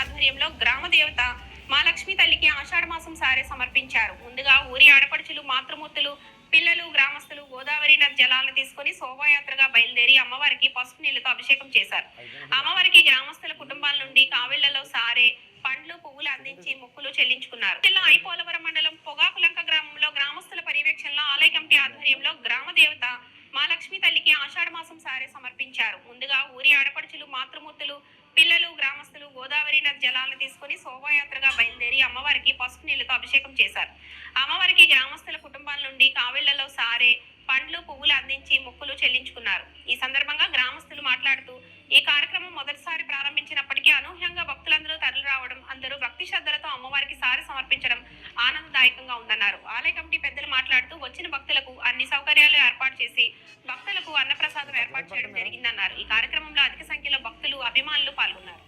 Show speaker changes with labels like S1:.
S1: ఆధ్వర్యంలో గ్రామ దేవత మా లక్ష్మి తల్లికి ఆషాఢ మాసం సారే సమర్పించారు. ముందుగా ఊరి ఆడపడుచులు మాతృమూర్తులు పిల్లలు గ్రామస్తులు గోదావరి నది జలాలను తీసుకుని శోభాయాత్రగా బయలుదేరి అమ్మవారికి పసుపు నీళ్ళతో అభిషేకం చేశారు. అమ్మవారికి గ్రామస్తుల కుటుంబాల నుండి కావిళ్ళలో సారే పండ్లు పువ్వులు అందించి మొక్కులు చెల్లించుకున్నారు. జిల్లా ఐపోలవరం మండలం పొగాకులంక గ్రామంలో గ్రామస్తుల పర్యవేక్షణలో ఆలయ కమిటీ ఆధ్వర్యంలో గ్రామ దేవత మా లక్ష్మి తల్లికి ఆషాఢ మాసం సారే సమర్పించారు. ముందుగా ఊరి ఆడపడుచులు మాతృమూర్తులు పిల్లలు గోదావరి నది జలాలను తీసుకుని శోభాయాత్రగా బయలుదేరి అమ్మవారికి పసుపు నీళ్ళతో అభిషేకం చేశారు. అమ్మవారికి గ్రామస్తుల కుటుంబాల నుండి కావిళ్ళలో సారే పండ్లు పువ్వులు అందించి మొక్కులు చెల్లించుకున్నారు. ఈ సందర్భంగా గ్రామస్తులు మాట్లాడుతూ ఈ కార్యక్రమం మొదటిసారి ప్రారంభించినప్పటికీ అనూహ్యంగా భక్తులందరూ తరలి రావడం అందరూ భక్తి శ్రద్ధలతో అమ్మవారికి సారి సమర్పించడం ఆనందదాయకంగా ఉందన్నారు. ఆలయ కమిటీ పెద్దలు మాట్లాడుతూ వచ్చిన భక్తులకు అన్ని సౌకర్యాలు ఏర్పాటు చేసి భక్తులకు అన్నప్రసాదం ఏర్పాటు చేయడం జరిగిందన్నారు. ఈ కార్యక్రమంలో అధిక సంఖ్యలో భక్తులు అభిమానులు పాల్గొన్నారు.